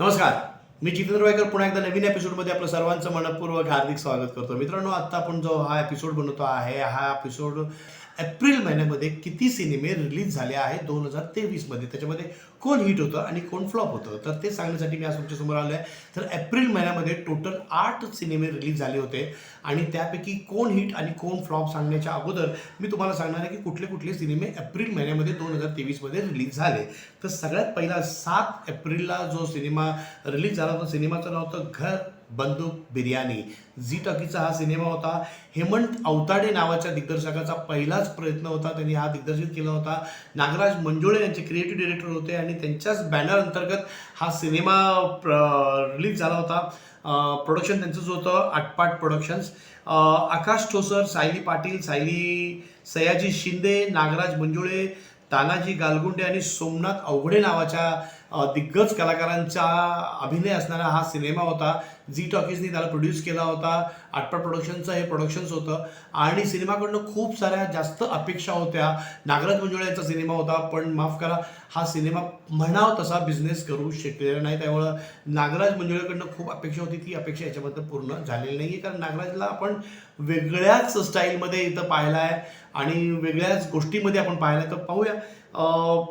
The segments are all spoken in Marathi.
नमस्कार. मी जितेंद्र वायकर. पुन्हा एकदा नवीन एपिसोडमध्ये आपलं सर्वांचं मनपूर्वक हार्दिक स्वागत करतो. मित्रांनो आत्ता आपण जो हा एपिसोड बनवतो आहे हा एपिसोड एप्रिल महिन्यामध्ये किती सिनेमे रिलीज झाले आहेत दोन हजार तेवीसमध्ये त्याच्यामध्ये कोण हिट होतं आणि कोण फ्लॉप होतं? तर ते सांगण्यासाठी मी आज तुमच्यासमोर आलो आहे तर एप्रिल महिन्यामध्ये टोटल आठ सिनेमे रिलीज झाले होते आणि त्यापैकी कोण हिट आणि कोण फ्लॉप सांगण्याच्या अगोदर मी तुम्हाला सांगणार आहे की कुठले कुठले सिनेमे एप्रिल महिन्यामध्ये दोन हजार तेवीसमध्ये रिलीज झाले. तर सगळ्यात पहिला सात एप्रिलला जो सिनेमा रिलीज झाला होता सिनेमाचं नाव होतं घर. बंदूक बिर्याणी. झी टॉकीचा हा सिनेमा होता. हेमंत अवताडे नावाच्या दिग्दर्शकाचा पहिलाच प्रयत्न होता. त्यांनी हा दिग्दर्शित केला होता. नागराज मंजुळे यांचे क्रिएटिव्ह डिरेक्टर होते आणि त्यांच्याच बॅनर अंतर्गत हा सिनेमा रिलीज झाला होता. प्रोडक्शन त्यांचंच होतं. आटपाट प्रोडक्शन्स आकाश ठोसर सायली पाटील सायली सयाजी शिंदे नागराज मंजुळे तानाजी गालगुंडे आणि सोमनाथ अवघडे नावाच्या दिग्गज कलाकारांचा अभिनय असणारा हा सिनेमा होता. झी टॉकीजनी त्याला प्रोड्यूस केला होता. आटपा प्रोडक्शनचं हे प्रोडक्शन्स होतं. आणि सिनेमाकडनं खूप साऱ्या जास्त अपेक्षा होत्या. नागराज मंजुळे यांचा सिनेमा होता. पण माफ करा हा सिनेमा म्हणावा तसा बिझनेस करू शकलेला नाही. त्यामुळं नागराज मंजुळेकडनं खूप अपेक्षा होती. ती अपेक्षा याच्याबद्दल पूर्ण झालेली नाही आहे कारण नागराजला आपण वेगळ्याच स्टाईलमध्ये इथं पाहिला आहे आणि वेगळ्याच गोष्टीमध्ये आपण पाहिलं आहे तर पाहूया.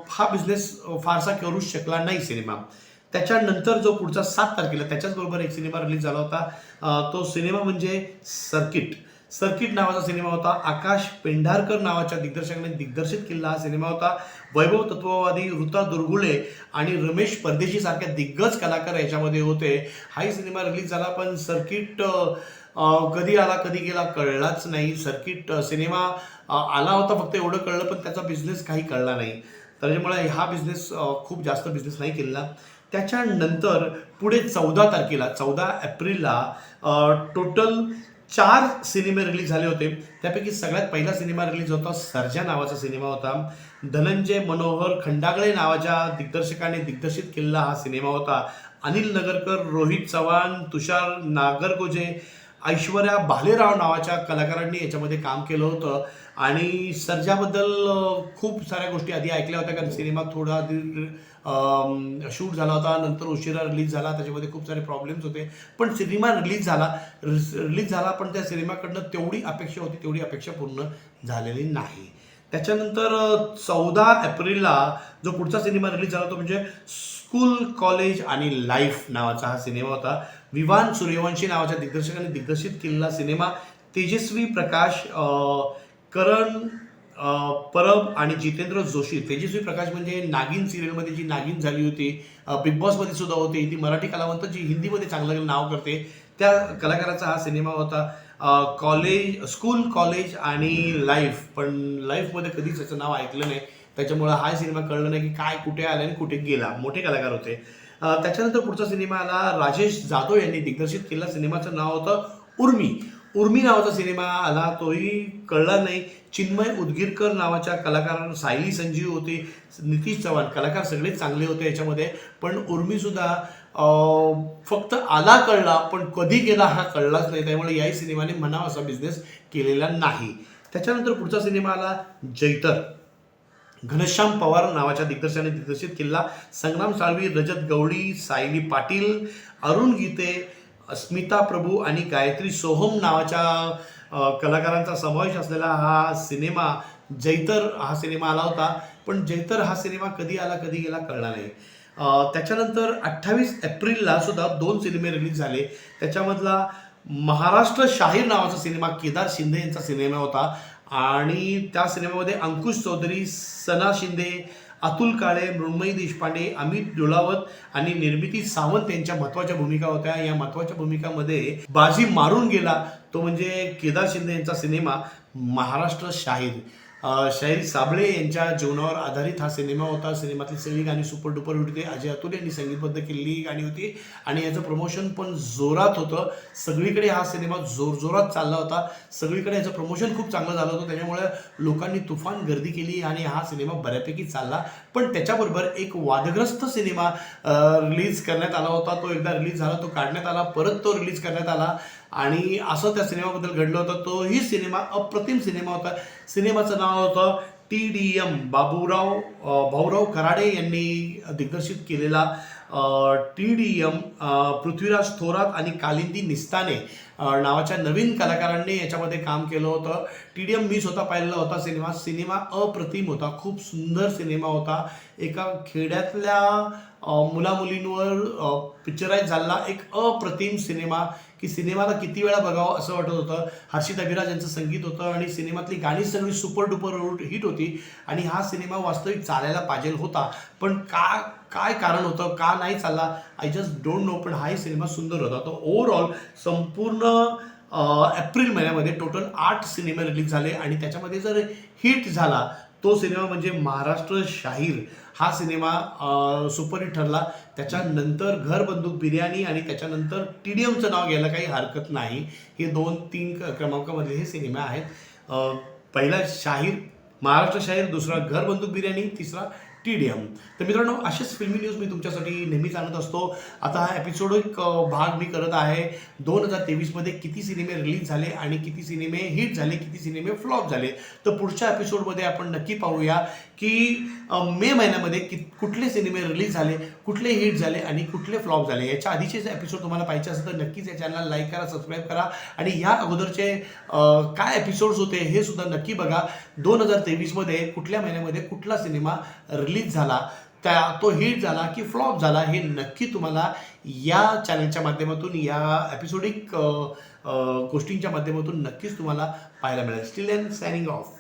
हा बिझनेस फारसा करू शकला नाही सिनेमा. त्याच्यानंतर जो पुढचा सात तारखेला त्याच्याचबरोबर एक सिनेमा रिलीज झाला होता. तो सिनेमा म्हणजे सर्किट. सर्किट नावाचा सिनेमा होता. आकाश पेंढारकर नावाच्या दिग्दर्शकाने दिग्दर्शित केलेला हा सिनेमा होता. वैभव तत्ववादी ऋता दुर्गुळे आणि रमेश परदेशी सारख्या दिग्गज कलाकार याच्यामध्ये होते. हाही सिनेमा रिलीज झाला पण सर्किट कधी आला कधी गेला कळलाच नाही. सर्किट सिनेमा आला होता फक्त एवढं कळलं पण त्याचा बिझनेस काही कळला नाही. त्याच्यामुळे हा बिझनेस खूप जास्त बिझनेस नाही केलेला. त्याच्यानंतर पुढे चौदा तारखेला चौदा एप्रिलला टोटल चार सिनेमे रिलीज झाले होते. त्यापैकी सगळ्यात पहिला सिनेमा रिलीज होता सर्जा नावाचा सिनेमा होता. धनंजय मनोहर खंडागळे नावाच्या दिग्दर्शकाने दिग्दर्शित केलेला हा सिनेमा होता. अनिल नगरकर रोहित चव्हाण तुषार नागरगोजे ऐश्वर्या भालेराव नावाच्या कलाकारांनी याच्यामध्ये काम केलं होतं. आणि सर्जाबद्दल खूप साऱ्या गोष्टी आधी ऐकल्या होत्या कारण सिनेमा थोडा शूट झाला होता नंतर उशिरा रिलीज झाला त्याच्यामध्ये खूप सारे प्रॉब्लेम्स होते. पण सिनेमा रिलीज झाला रिलीज झाला पण त्या सिनेमाकडनं तेवढी अपेक्षा होती तेवढी अपेक्षा पूर्ण झालेली नाही. त्याच्यानंतर चौदा एप्रिलला जो पुढचा सिनेमा रिलीज झाला तो म्हणजे स्कूल कॉलेज आणि लाईफ नावाचा हा सिनेमा होता. विवान सूर्यवंशी नावाच्या दिग्दर्शकाने दिग्दर्शित केलेला सिनेमा तेजस्वी प्रकाश करण परब आणि जितेंद्र जोशी. तेजस्वी प्रकाश म्हणजे नागिन सिरियलमध्ये जी नागिन झाली होती बिग बॉसमध्ये सुद्धा होती ती मराठी कलावंत जी हिंदीमध्ये चांगलं नाव करते त्या कलाकाराचा हा सिनेमा होता कॉलेज स्कूल कॉलेज आणि लाईफ. पण लाईफमध्ये कधीच त्याचं नाव ऐकलं नाही. त्याच्यामुळं हा सिनेमा कळलं नाही की काय कुठे आला आणि कुठे गेला. मोठे कलाकार होते. त्याच्यानंतर पुढचा सिनेमा आला. राजेश जाधव यांनी दिग्दर्शित केला सिनेमाचं नाव होतं उर्मी. उर्मी नावाचा सिनेमा आला तोही कळला नाही. चिन्मय उदगीरकर नावाच्या कलाकारांना सायली संजीव होती नितीश चव्हाण. कलाकार सगळे चांगले होते याच्यामध्ये. पण उर्मीसुद्धा फक्त आला कळला पण कधी गेला हा कळलाच नाही. त्यामुळे याही सिनेमाने म्हणावा असा बिझनेस केलेला नाही. त्याच्यानंतर पुढचा सिनेमा आला जैतर. घनश्याम पवार नावाच्या दिग्दर्शकाने दिग्दर्शित केलेला. संग्राम साळवी रजत गवळी सायली पाटील अरुण गीते अस्मिता प्रभू आणि गायत्री सोहम नावाच्या कलाकारांचा समावेश असलेला हा सिनेमा जैतर हा सिनेमा आला होता. पण जैतर हा सिनेमा कधी आला कधी गेला कळला नाही. त्याच्यानंतर अठ्ठावीस एप्रिलला सुद्धा दोन सिनेमे रिलीज झाले. त्याच्यामधला महाराष्ट्र शाहीर नावाचा सिनेमा केदार शिंदे यांचा सिनेमा होता. आणि त्या सिनेमामध्ये अंकुश चौधरी सना शिंदे अतुल काळे मृण्मयी देशपांडे अमित डोलावत आणि निर्मिती सावंत यांच्या महत्त्वाच्या भूमिका होत्या. या महत्त्वाच्या भूमिकामध्ये बाजी मारून गेला. तो म्हणजे केदार शिंदे यांचा सिनेमा महाराष्ट्र शाहीर. शाहीर साबळे यांच्या जीवनावर आधारित हा सिनेमा होता. सिनेमातली सगळी गाणी सुपर डुपर होती. अजय अतुल यांनी संगीतबद्ध केलेली गाणी होती. आणि याचं प्रमोशन पण जोरात होतं. सगळीकडे हा सिनेमा जोरजोरात चालला होता. सगळीकडे याचं प्रमोशन खूप चांगलं झालं होतं. त्याच्यामुळे लोकांनी तुफान गर्दी केली आणि हा सिनेमा बऱ्यापैकी चालला. पण त्याच्याबरोबर एक वादग्रस्त सिनेमा रिलीज करण्यात आला होता. तो एकदा रिलीज झाला तो काढण्यात आला. परत तो रिलीज करण्यात आला. आणि असं त्या सिनेमाबद्दल घडलं होतं. तोही सिनेमा अप्रतिम सिनेमा होता. सिनेमाचं नाव होतं T D M Baburao Bhaurao Karade यांनी दिग्दर्शित केलेला T D M Prithviraj Thorat आणि कालिंदी निस्ताने नावाच्या नवीन कलाकारांनी याच्यामध्ये काम केलं होतं. टी डी एम मी स्वतः पाहिलेला होता सिनेमा. सिनेमा अप्रतिम होता. खूप सुंदर सिनेमा होता. एका खेड्यातल्या मुलामुलींवर पिक्चराईज झालेला एक अप्रतिम सिनेमा. की सिनेमाला किती वेळा बघावं असं वाटत होतं. हर्षित अभिराज यांचं संगीत होतं आणि सिनेमातली गाणी सगळी सुपर डुपर हिट होती. आणि हा सिनेमा वास्तविक चालायला पाहिजे होता. पण का काय कारण होतं? का नाही चालला? आय जस्ट डोंट नो पण हाही सिनेमा सुंदर होता. तो ओव्हरऑल संपूर्ण एप्रिल महिन्यामध्ये टोटल आठ सिनेमे रिलीज झाले आणि त्याच्यामध्ये जर हिट झाला तो सिनेमा म्हणजे महाराष्ट्र शाहीर. हा सिनेमा सुपरहिट ठरला. त्याच्यानंतर घर बंदूक बिर्याणी आणि त्याच्यानंतर टी डी एमचं नाव घ्यायला काही हरकत नाही. हे दोन तीन क्रमांकामधले हे सिनेमे आहेत. पहिला शाहीर महाराष्ट्र शाहीर दुसरा घर बंदूक बिर्याणी तिसरा टी डी एम तर मित्रांनो असेच फिल्मी न्यूज मी तुमच्यासाठी नेहमीच आणत असतो. आता हा एपिसोड एक भाग मी करत आहे. दोन हजार तेवीसमध्ये किती सिनेमे रिलीज झाले आणि किती सिनेमे हिट झाले किती सिनेमे फ्लॉप झाले? तर पुढच्या एपिसोडमध्ये आपण नक्की पाहूया की मे महिन्यामध्ये कि कुठले सिनेमे रिलीज झाले? कुठले हिट झाले आणि कुठले फ्लॉप झाले याच्या आधीचे एपिसोड तुम्हाला पाहिजे असेल तर नक्कीच या चॅनलला लाईक करा सबस्क्राईब करा. आणि या अगोदरचे काय एपिसोड्स होते हे सुद्धा नक्की बघा. दोन हजार तेवीसमध्ये कुठल्या महिन्यामध्ये कुठला सिनेमा रिलीज झाला त्या तो हिट झाला की फ्लॉप झाला हे नक्की तुम्हाला या चॅनलच्या माध्यमातून या एपिसोडिक गोष्टींच्या माध्यमातून नक्कीच तुम्हाला पाहायला मिळेल. Steel and signing off